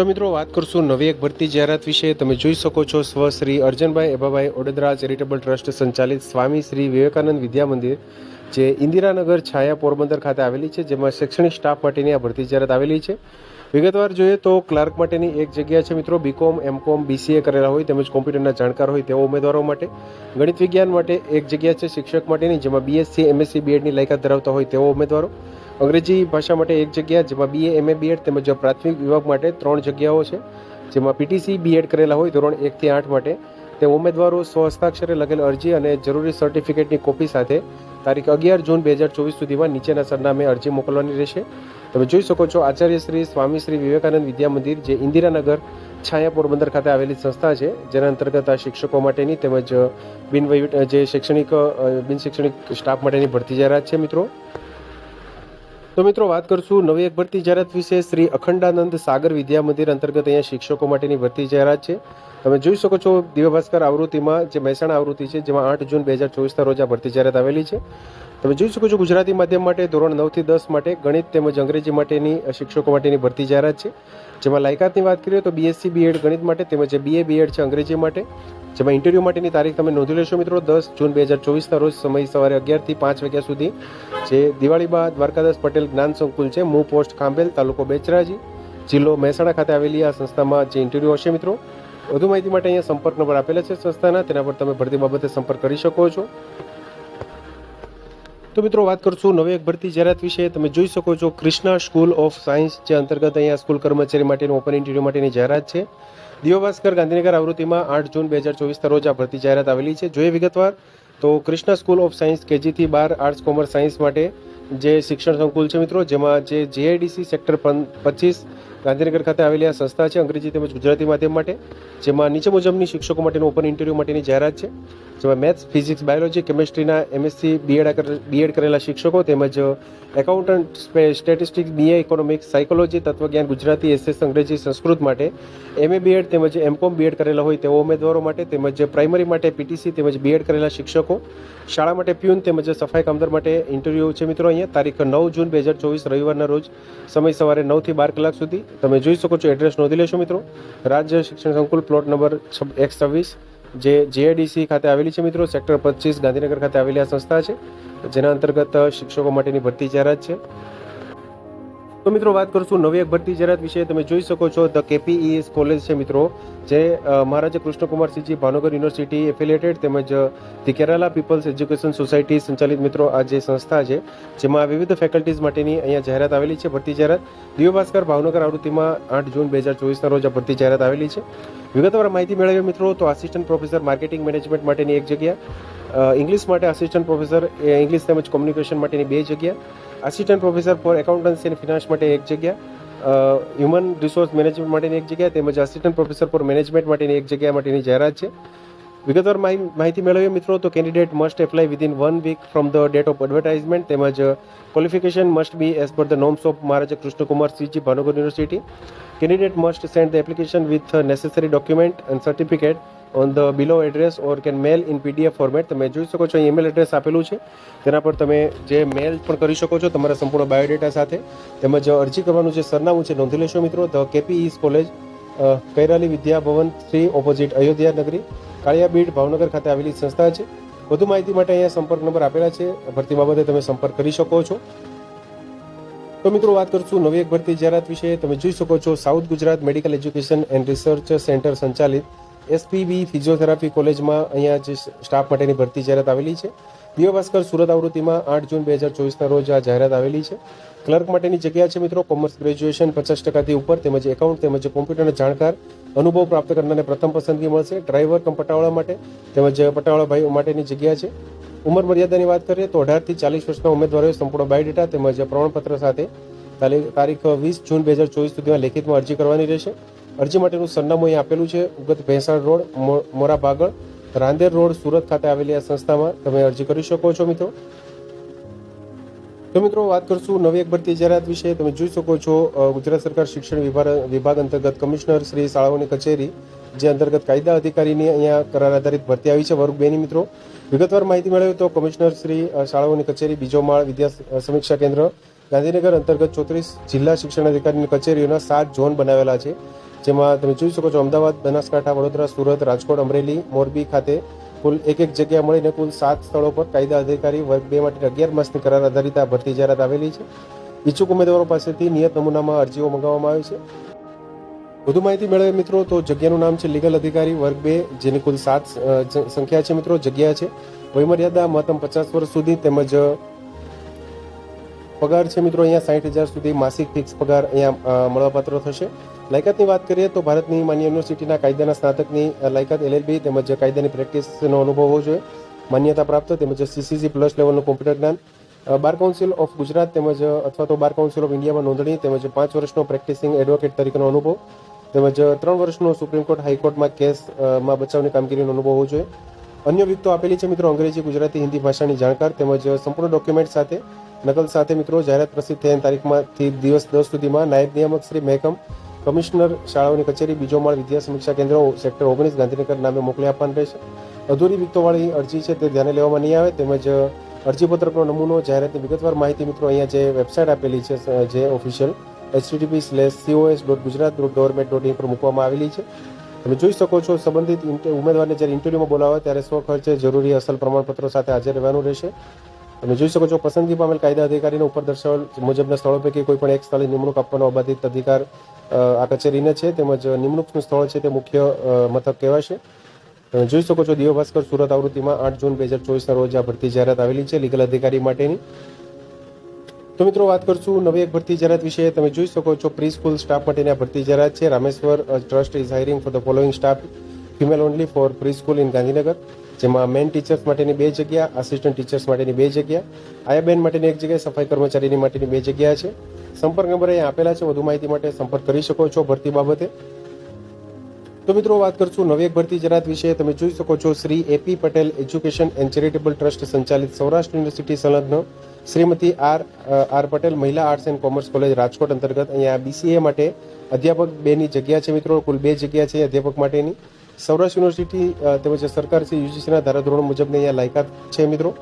તો મિત્રો વાત કરશું નવી એક ભરતી જાહેરાત વિશે. તમે જોઈ શકો છો સ્વ શ્રી અર્જનભાઈ એભાભાઈ ઓડદરા ચેરિટેબલ ટ્રસ્ટ સંચાલિત સ્વામી શ્રી વિવેકાનંદ વિદ્યા મંદિર, જે ઇન્દિરાનગર છાયા પોરબંદર ખાતે આવેલી છે, જેમાં શૈક્ષણિક સ્ટાફ માટેની આ ભરતી જાહેરાત આવેલી છે. વિગતવાર જોઈએ તો ક્લાર્ક માટેની એક જગ્યા છે મિત્રો, બીકોમ, એમકોમ, બીસીએ કરેલા હોય તેમજ કોમ્પ્યુટરના જાણકાર હોય તેવા ઉમેદવારો માટે. ગણિત વિજ્ઞાન માટે એક જગ્યા છે શિક્ષક માટેની, જેમાં બીએસસી, એમએસસી, બીએડની લાયકાત ધરાવતા હોય તેવા ઉમેદવારો. અંગ્રેજી ભાષા માટે એક જગ્યા, જેમાં બીએ એમએ બીએડ તેમજ પ્રાથમિક વિભાગ માટે ત્રણ જગ્યાઓ છે, જેમાં પીટીસી બીએડ કરેલા હોય ધોરણ એકથી આઠ માટે. તે ઉમેદવારો સ્વહસ્તાક્ષરે લખેલ અરજી અને જરૂરી સર્ટિફિકેટની કોપી સાથે તારીખ અગિયાર જૂન બે હજાર ચોવીસ સુધીમાં નીચેના સરનામે અરજી મોકલવાની રહેશે. તમે જોઈ શકો છો આચાર્ય શ્રી સ્વામી શ્રી વિવેકાનંદ વિદ્યા મંદિર, જે ઇન્દિરાનગર છાયા પોરબંદર ખાતે આવેલી સંસ્થા છે, જેના અંતર્ગત આ શિક્ષકો માટેની તેમજ બિન જે શૈક્ષણિક બિન શૈક્ષણિક સ્ટાફ માટેની ભરતી જાહેરાત છે મિત્રો. તો મિત્રો વાત કરશું નવી એક ભરતી જાહેરાત વિશે. શ્રી અખંડાનંદ સાગર વિદ્યા મંદિર અંતર્ગત અહીંયા શિક્ષકો માટેની ભરતી જાહેરાત છે. તમે જોઈ શકો છો દિવ્ય ભાસ્કર આવૃત્તિમાં જે મહેસાણા આવૃત્તિ છે, જેમાં આઠ જૂન બે હજાર ચોવીસના રોજ આ ભરતી જાહેરાત આવેલી છે. તમે જોઈ શકો છો ગુજરાતી માધ્યમ માટે ધોરણ નવથી દસ માટે ગણિત તેમજ અંગ્રેજી માટેની શિક્ષકો માટેની ભરતી જાહેરાત છે. જેમાં લાયકાતની વાત કરીએ તો બીએસસી બીએડ ગણિત માટે તેમજ બીએ બીએડ છે અંગ્રેજી માટે. જેમાં ઇન્ટરવ્યૂ માટેની તારીખ તમે નોંધી લેશો મિત્રો, દસ જૂન બે હજાર ચોવીસના રોજ સમય સવારે અગિયારથી પાંચ વાગ્યા સુધી. જે દિવાળીબા દ્વારકાદાસ પટેલ જ્ઞાન સંકુલ છે, મૂ પોસ્ટ ખાંભેલ, તાલુકો બેચરાજી, જિલ્લો મહેસાણા ખાતે આવેલી આ સંસ્થામાં જે ઇન્ટરવ્યૂ હશે મિત્રો. વધુ માહિતી માટે અહીંયા સંપર્ક નંબર આપેલા છે સંસ્થાના, તેના પર તમે ભરતી બાબતે સંપર્ક કરી શકો છો. તો મિત્રો વાત કરશું નવી એક ભરતી જાહેરાત વિશે. તમે જોઈ શકો છો ક્રિષ્ના સ્કૂલ ઓફ સાયન્સ, જે અંતર્ગત અહીંયા સ્કૂલ કર્મચારી માટેનું ઓપન ઇન્ટરવ્યૂ માટેની જાહેરાત છે. દિવ્ય ગાંધીનગર આવૃત્તિમાં આઠ જૂન બે હજાર ચોવીસના રોજ આ ભરતી જાહેરાત આવેલી છે. જોઈએ વિગતવાર, તો ક્રિષ્ના સ્કૂલ ઓફ સાયન્સ કેજીથી બાર આર્ટ્સ, કોમર્સ, સાયન્સ માટે જે શિક્ષણ સંકુલ છે મિત્રો, જેમાં જે જીઆઈડીસી સેક્ટર પચીસ ગાંધીનગર ખાતે આવેલી આ સંસ્થા છે અંગ્રેજી તેમજ ગુજરાતી માધ્યમ માટે, જેમાં નીચે મુજબની શિક્ષકો માટેનું ઓપન ઇન્ટરવ્યૂ માટેની જાહેરાત છે, જેમાં મેથ્સ ફિઝિક્સ બાયોલોજી કેમિસ્ટ્રીના એમએસસી બીએડ બીએડ કરેલા શિક્ષકો તેમજ accountant statistics BA economics psychology તત્વજ્ઞાન, ગુજરાતી એસએસ અંગ્રેજી, સંસ્કૃત માટે એમએ બીએડ તેમજ એમકોમ બીએડ કરેલા હોય તેવા ઉમેદવારો માટે તેમજ પ્રાઇમરી માટે પીટીસી તેમજ બીએડ કરેલા શિક્ષકો, શાળા માટે પ્યુન તેમજ સફાઈ કામદાર માટે ઇન્ટરવ્યૂ છે મિત્રો અહીંયા, તારીખ નવ જૂન બે હજાર ચોવીસ રવિવારના રોજ, સમય સવારે નવથી બાર કલાક સુધી તમે જોઈ શકો છો એડ્રેસ નોંધી લેશો મિત્રો. રાજ્ય શિક્ષણ સંકુલ પ્લોટ નંબર એક છવ્વીસ જે જેઆઈડીસી ખાતે આવેલી છે મિત્રો. સેક્ટર પચીસ ગાંધીનગર ખાતે આવેલી આ સંસ્થા છે. જેના અંતર્ગત શિક્ષકો માટેની ભરતી જાહેરાત છે. તો મિત્રો વાત કરશું નવી એક ભરતી જાહેરાત વિશે. તમે જોઈ શકો છો ધ કેપીઈએસ કોલેજ છે મિત્રો, જે મહારાજ કૃષ્ણકુમારસિંહજી ભાવનગર યુનિવર્સિટી એફિલિયેટેડ તેમજ the Kerala people's education society સંચાલિત મિત્રો આ જે સંસ્થા છે, જેમાં વિવિધ ફેકલ્ટીઝ માટેની અહીંયા જાહેરાત આવેલી છે ભરતી જાહેરાત. દિવ્ય ભાસ્કર ભાવનગર આવૃત્તિમાં આઠ જૂન બે હજાર ચોવીસના રોજ આ ભરતી જાહેરાત આવેલી છે. વિગતવાર માહિતી મેળવીએ મિત્રો તો આસિસ્ટન્ટ પ્રોફેસર માર્કેટિંગ મેનેજમેન્ટ માટેની એક જગ્યા ઇંગ્લિશ માટે આસિસ્ટન્ટ પ્રોફેસર ઇંગ્લિશ તેમજ કોમ્યુનિકેશન માટેની બે જગ્યા. આસિસ્ટન્ટ પ્રોફેસર ફોર એકાઉન્ટન્સી અને ફિનાન્સ માટે એક જગ્યા હ્યુમન રિસોર્સ મેનેજમેન્ટ માટેની એક જગ્યા, તેમજ આસિસ્ટન્ટ પ્રોફેસર ફોર મેનેજમેન્ટ માટેની એક જગ્યા માટેની જાહેરાત છે. વિગતવાર માહિ- માહિતી મેળવીએ મિત્રો, તો candidate must apply within one week from the date of advertisement તેમજ qualification must be as per the norms of Maharaja Krishnakumar Sinhji Bhavnagar university candidate must send the application with necessary document and certificate on the below address or can mail in PDF format તમે જોઈ શકો છો email address આપેલું છે. તેના પર તમે જે મેલ પણ કરી શકો છો તમારા સંપૂર્ણ બાયોડેટા સાથે. તેમજ અરજી કરવાનું જે સરનામું છે, નોંધી લેશો મિત્રો the KP ES college Kairali Vidya Bhavan three opposite Ayodhya Nagari, Kaliyabid, Bhavnagar ખાતે આવેલી સંસ્થા છે. વધુ માહિતી માટે અહીંયા સંપર્ક નંબર આપેલા છે. ભરતી બાબતે તમે સંપર્ક કરી શકો છો. તો મિત્રો, વાત કરશું નવી એક ભરતી જાહેરાત વિશે. તમે જોઈ શકો છો, south Gujarat medical education and research centre સંચાલિત એસપીબી ફિઝિયોથેરાપી કોલેજમાં અહીંયા જે સ્ટાફ માટેની ભરતી જાહેરાત આવેલી છે. દિવ્ય ભાસ્કર સુરત આવૃત્તિમાં આઠ જૂન બે હજાર ચોવીસના રોજ આ જાહેરાત આવેલી છે. ક્લર્ક માટેની જગ્યા છે મિત્રો, કોમર્સ ગ્રેજ્યુએશન પચાસ ટકાથી ઉપર તેમજ એકાઉન્ટ તેમજ કોમ્પ્યુટરના જાણકાર અનુભવ પ્રાપ્ત કરનારને પ્રથમ પસંદગી મળશે. ડ્રાઈવર કમ પટાવાળા માટે તેમજ પટાવાળા માટેની જગ્યા છે. ઉંમર મર્યાદાની વાત કરીએ તો અઢારથી ચાલીસ વર્ષના ઉમેદવારોએ સંપૂર્ણ બાયોડેટા તેમજ પ્રમાણપત્ર સાથે તારીખ વીસ જૂન બે હજાર ચોવીસ સુધીમાં લેખિતમાં અરજી કરવાની રહેશે. અરજી માટેનું સરનામું અહીં આપેલું છે. ઉગત ભેંસાણ રોડ મોરા બાગળ રાંદેર રોડ, સુરત ખાતે આવેલી આ સંસ્થામાં તમે અરજી કરી શકો છો મિત્રો. તો મિત્રો, વાત કરશું નવી એક ભરતી જાહેરાત વિશે. તમે જોઈ શકો છો ગુજરાત સરકાર શિક્ષણ વિભાગ વિભાગ અંતર્ગત કમિશનર શ્રી શાળાઓની કચેરી, જે અંતર્ગત કાયદા અધિકારીની અહીંયા કરાર આધારિત ભરતી આવી છે. વર્ગ બેની મિત્રો, વિગતવાર માહિતી મેળવી તો કમિશનર શ્રી શાળાઓની કચેરી, બીજો માળ વિદ્યા સમીક્ષા કેન્દ્ર, ગાંધીનગર અંતર્ગત ચોત્રીસ જિલ્લા શિક્ષણ અધિકારીની કચેરીઓના સાત ઝોન બનાવેલા છે. જેમાં તમે જોઈ શકો છો અમદાવાદ, બનાસકાંઠા, વડોદરા, સુરત, રાજકોટ, અમરેલી, મોરબી ખાતે કુલ એક એક જગ્યા મળીને કુલ સાત સ્થળો પર કાયદા અધિકારી વર્ગ બે માટે અગિયાર માસની કરાર આધારિત આ ભરતી જાહેરાત આવેલી છે. ઈચ્છુક ઉમેદવારો પાસેથી નિયત નમૂનામાં અરજીઓ મંગાવવામાં આવી છે. વધુ માહિતી મેળવે મિત્રો તો જગ્યાનું નામ છે લીગલ અધિકારી વર્ગ બે, જેની કુલ સાત સંખ્યા છે મિત્રો, જગ્યા છે. વયમર્યાદા મહત્તમ પચાસ વર્ષ સુધી તેમજ પગાર છે મિત્રો, અહીંયા સાઠ હજાર સુધી માસિક ફિક્સ પગાર અહીંયા મળવાપાત્ર થશે. લાયકાતની વાત કરીએ તો ભારતની માન્ય યુનિવર્સિટીના કાયદાના સ્નાતકની લાયકાત એલએલબી તેમજ કાયદાની પ્રેક્ટિસનો અનુભવ હોવો જોઈએ. માન્યતા પ્રાપ્ત તેમજ સીસીસી પ્લસ લેવલનું કોમ્પ્યુટર જ્ઞાન. બાર કાઉન્સિલ ઓફ ગુજરાત તેમજ અથવા તો બાર કાઉન્સિલ ઓફ ઇન્ડિયામાં નોંધણી તેમજ પાંચ વર્ષનો પ્રેક્ટિસિંગ એડવોકેટ તરીકેનો અનુભવ. તેમજ ત્રણ વર્ષનો સુપ્રીમ કોર્ટ હાઈકોર્ટમાં કેસમાં બચાવની કામગીરીનો અનુભવ હોવો જોઈએ. અન્ય વિગતો આપેલી છે મિત્રો, અંગ્રેજી, ગુજરાતી, હિન્દી ભાષાની જાણકાર તેમજ સંપૂર્ણ ડોક્યુમેન્ટ સાથે, નકલ સાથે મિત્રો, જાહેરાત પ્રસિદ્ધ થયાના તારીખમાંથી દિવસ દસ સુધીમાં નાયબ નિયામક શ્રી મહેકમ કમિશનર શાળાઓની કચેરી, બીજો માળ વિદ્યા સમીક્ષા કેન્દ્ર, સેક્ટર ઓગણીસ, ગાંધીનગર નામે મોકલી આપવાનું રહેશે. અધૂરી વિગતોવાળી અરજી છે તે ધ્યાને લેવામાં નહીં આવે, તેમજ અરજીપત્રકનો નમૂનો, જાહેરાતની વિગતવાર માહિતી મિત્રો, અહીંયા જે વેબસાઇટ આપેલી છે, જે official HTTP slash COS dot Gujarat dot government dot in પર મૂકવામાં આવેલી છે. તમે જોઈ શકો છો, સંબંધિત ઉમેદવારને જ્યારે ઇન્ટરવ્યુમાં બોલાવે ત્યારે સ્વ ખર્ચે જરૂરી અસલ પ્રમાણપત્રો સાથે હાજર રહેવાનું રહેશે. તમે જોઈ શકો છો, પસંદગી પામેલ કાયદા અધિકારીને ઉપર દર્શાવેલ મુજબના સ્થળો પૈકી કોઈ પણ એક સ્થળે નિમણૂક આપવાનો અબાધિત અધિકાર આ કચેરીને છે, તેમજ નિમણૂકનું સ્થળ છે તે મુખ્ય મથક કહેવાશે. તમે જોઈ શકો છો, દિવ્ય ભાસ્કર સુરત આવૃત્તિમાં આઠ જૂન બે હજાર ચોવીસના રોજ આ ભરતી જાહેરાત આવેલી છે, લીગલ અધિકારી માટેની. તો મિત્રો વાત કરશું નવી એક ભરતી જાહેરાત વિશે. તમે જોઈ શકો છો પ્રી સ્કૂલ સ્ટાફ માટેની આ ભરતી જાહેરાત છે. Rameshwar trust is hiring for the following staff female only for pre school in Gandhinagar, જેમાં મેન ટીચર્સ માટેની બે જગ્યા આસિસ્ટન્ટ ટીચર્સ માટેની બે જગ્યા આયા બેન માટેની એક જગ્યા, સફાઈ કર્મચારીની માટેની બે જગ્યા છે. સંપર્ક નંબર અહીં આપેલા છે, વધુ માહિતી માટે સંપર્ક કરી શકો છો ભરતી બાબતે. તો મિત્રો, વાત કરશું નવી ભરતી જરાત વિશે. તમે જોઈ શકો છો, Shri AP Patel education and charitable trust સંચાલિત સૌરાષ્ટ્ર યુનિવર્સિટી સંલગ્ન Shrimati R R Patel Mahila arts and commerce college Rajkot અંતર્ગત. અહીંયા બીસીએ માટે અધ્યાપક બેની જગ્યા છે મિત્રો, કુલ બે જગ્યા છે અધ્યાપક માટેની. સૌરાષ્ટ્ર યુનિવર્સિટી તેમજ સરકાર શ્રી યુજીસીના ધારાધોરણ મુજબની અહીંયા લાયકાત છે મિત્રો.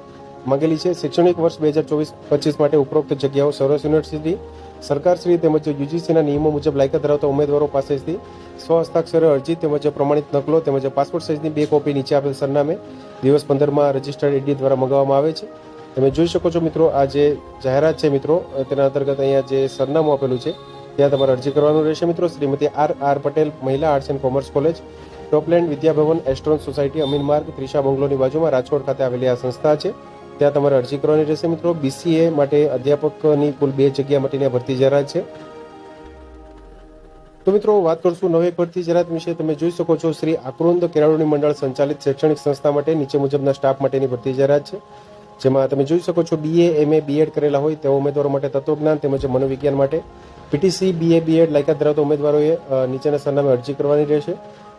માંગેલી છે, શૈક્ષણિક વર્ષ બે હજાર ચોવીસ પચીસ માટે ઉપરોક્ત જગ્યાઓ સૌરાષ્ટ્ર યુનિવર્સિટી સરકારશ્રી તેમજ યુજીસીના નિયમો મુજબ લાયકાત ધરાવતા ઉમેદવારો પાસેથી સ્વ હસ્તાક્ષરે અરજી તેમજ પ્રમાણિત નકલો તેમજ પાસપોર્ટ સાઇઝની બે કોપી નીચે આપેલ સરનામે દિવસ પંદરમાં રજિસ્ટર્ડ એડી દ્વારા મંગાવવામાં આવે છે. તમે જોઈ શકો છો મિત્રો, આ જે જાહેરાત છે મિત્રો, તેના અંતર્ગત અહીંયા જે સરનામું આપેલું છે, ત્યાં તમારે અરજી કરવાનું રહેશે મિત્રો. Shrimati R R Patel Mahila arts and commerce college, Topland Vidyabhavan Astron society, Amin Marg, Trisha બંગલોની બાજુમાં રાજકોટ ખાતે આવેલી આ સંસ્થા છે. ત્યાં તમારે અરજી કરવાની રહેશે મિત્રો. બીસીએ માટે અધ્યાપકની કુલ બે જગ્યા માટેની ભરતી જાહેરાત છે. તો મિત્રો, વાત કરશું નવી ભરતી જાહેરાત વિશે. તમે જોઈ શકો છો, શ્રી આકૃંદ કેળવણી મંડળ સંચાલિત શૈક્ષણિક સંસ્થા માટે નીચે મુજબના સ્ટાફ માટેની ભરતી જાહેરાત છે. જેમાં તમે જોઈ શકો છો બીએ એમએ બીએડ કરેલા હોય તેવા ઉમેદવારો માટે તત્વજ્ઞાન તેમજ મનોવિજ્ઞાન માટે. પીટીસી બીએ બીએડ લાયકાત ધરાવતા ઉમેદવારોએ નીચેના સરનામે અરજી કરવાની રહેશે.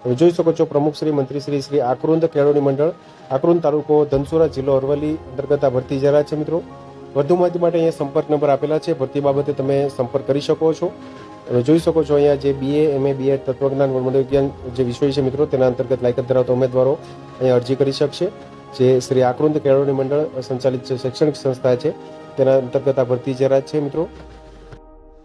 જોઈ શકો છો પ્રમુખ શ્રી, મંત્રી શ્રી શ્રી આકરુંદ કેળવણી મંડળ, આકરુંદ તાલુકો ધનસુરા જિલ્લો અરવલ્લી અંતર્ગત આ ભરતી જરા છે મિત્રો. વધુ માહિતી માટે અહીંયા સંપર્ક નંબર આપેલા છે. ભરતી બાબતે તમે સંપર્ક કરી શકો છો. તમે જોઈ શકો છો અહીંયા જે બીએ એમએ બીએડ તત્વજ્ઞાન મનોવિજ્ઞાન જે વિષય છે મિત્રો, તેના અંતર્ગત લાયકાત ધરાવતા ઉમેદવારો અહીંયા અરજી કરી શકશે. જે શ્રી આકરુંદ કેળવણી મંડળ સંચાલિત શૈક્ષણિક સંસ્થા છે, તેના અંતર્ગત આ ભરતી જાહેરાત છે મિત્રો.